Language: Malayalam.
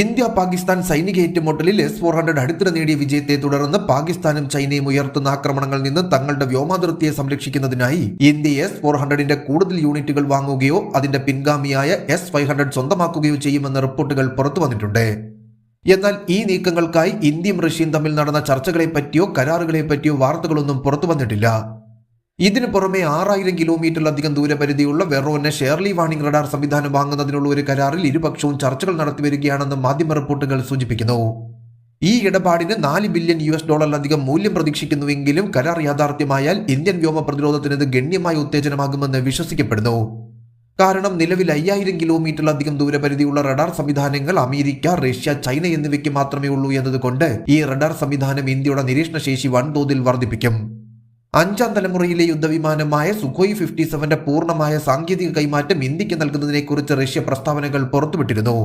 ഇന്ത്യ പാകിസ്ഥാൻ സൈനിക ഏറ്റുമുട്ടലിൽ എസ് ഫോർ ഹൺഡ്രഡ് അടുത്തിടെ നേടിയ വിജയത്തെ തുടർന്ന് പാകിസ്ഥാനും ചൈനയും ഉയർത്തുന്ന ആക്രമണങ്ങളിൽ നിന്ന് തങ്ങളുടെ വ്യോമാതിർത്തിയെ സംരക്ഷിക്കുന്നതിനായി ഇന്ത്യ എസ് ഫോർ ഹൺഡ്രഡിന്റെ കൂടുതൽ യൂണിറ്റുകൾ വാങ്ങുകയോ അതിന്റെ പിൻഗാമിയായ എസ് ഫൈവ് ഹൺഡ്രഡ് സ്വന്തമാക്കുകയോ ചെയ്യുമെന്ന റിപ്പോർട്ടുകൾ പുറത്തു വന്നിട്ടുണ്ട്. എന്നാൽ ഈ നീക്കങ്ങൾക്കായി ഇന്ത്യയും റഷ്യയും തമ്മിൽ നടന്ന ചർച്ചകളെപ്പറ്റിയോ കരാറുകളെപ്പറ്റിയോ കരാറുകളെ പറ്റിയോ വാർത്തകളൊന്നും പുറത്തു വന്നിട്ടില്ല. ഇതിനു പുറമെ ആറായിരം കിലോമീറ്ററിലധികം ദൂരപരിധിയുള്ള വെറോന് ഷെയർലി വാണിംഗ് റഡാർ സംവിധാനം വാങ്ങുന്നതിനുള്ള ഒരു കരാറിൽ ഇരുപക്ഷവും ചർച്ചകൾ നടത്തി വരികയാണെന്ന് മാധ്യമ റിപ്പോർട്ടുകൾ സൂചിപ്പിക്കുന്നു. ഈ ഇടപാടിന് നാല് ബില്യൺ യു എസ് ഡോളറിലധികം മൂല്യം പ്രതീക്ഷിക്കുന്നുവെങ്കിലും കരാർ യാഥാർത്ഥ്യമായാൽ ഇന്ത്യൻ വ്യോമ പ്രതിരോധത്തിന് ഇത് ഗണ്യമായ ഉത്തേജനമാകുമെന്ന് വിശ്വസിക്കപ്പെടുന്നു. കാരണം നിലവിൽ അയ്യായിരം കിലോമീറ്ററിലധികം ദൂരപരിധിയുള്ള റഡാർ സംവിധാനങ്ങൾ അമേരിക്ക റഷ്യ ചൈന എന്നിവയ്ക്ക് മാത്രമേ ഉള്ളൂ എന്നതുകൊണ്ട് ഈ റഡാർ സംവിധാനം ഇന്ത്യയുടെ നിരീക്ഷണ ശേഷി വൻതോതിൽ വർദ്ധിപ്പിക്കും. അഞ്ചാം തലമുറയിലെ യുദ്ധവിമാനമായ സുഖോയ് ഫിഫ്റ്റി സെവന്റെ പൂർണമായ സാങ്കേതിക കൈമാറ്റം ഇന്ത്യയ്ക്ക് നൽകുന്നതിനെക്കുറിച്ച് റഷ്യ പ്രസ്താവനകൾ പുറത്തുവിട്ടിരുന്നു.